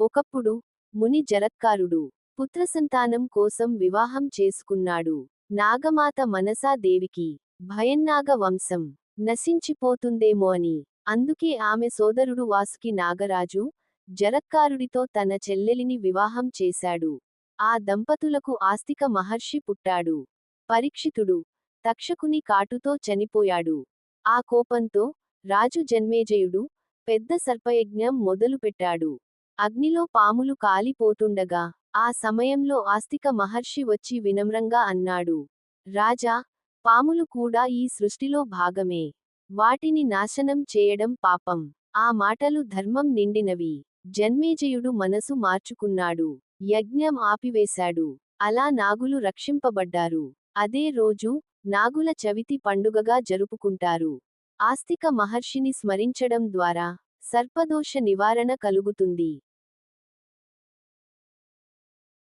ఒకప్పుడు ముని జరత్కారుడు పుత్రసంతానం కోసం వివాహం చేసుకున్నాడు. నాగమాత మనసాదేవికి భయన్నాగ వంశం నశించిపోతుందేమో అని. అందుకే ఆమె సోదరుడు వాసుకి నాగరాజు జరత్కారుడితో తన చెల్లెలిని వివాహం చేశాడు. ఆ దంపతులకు ఆస్తిక మహర్షి పుట్టాడు. పరీక్షితుడు తక్షకుని కాటుతో చనిపోయాడు. ఆ కోపంతో రాజు జన్మేజయుడు పెద్ద సర్పయజ్ఞం మొదలుపెట్టాడు. అగ్నిలో పాములు కాలిపోతుండగా ఆ సమయంలో ఆస్తిక మహర్షి వచ్చి వినమ్రంగా అన్నాడు రాజా పాములు కూడా ఈ సృష్టిలో భాగమే. వాటిని నాశనం చేయడం పాపం. ఆ మాటలు ధర్మం నిండినవి. జన్మేజయుడు మనసు మార్చుకున్నాడు. యజ్ఞం ఆపివేశాడు. అలా నాగులు రక్షింపబడ్డారు. అదే రోజు నాగుల చవితి పండుగగా జరుపుకుంటారు. ఆస్తిక మహర్షిని స్మరించడం ద్వారా సర్పదోష నివారణ కలుగుతుంది.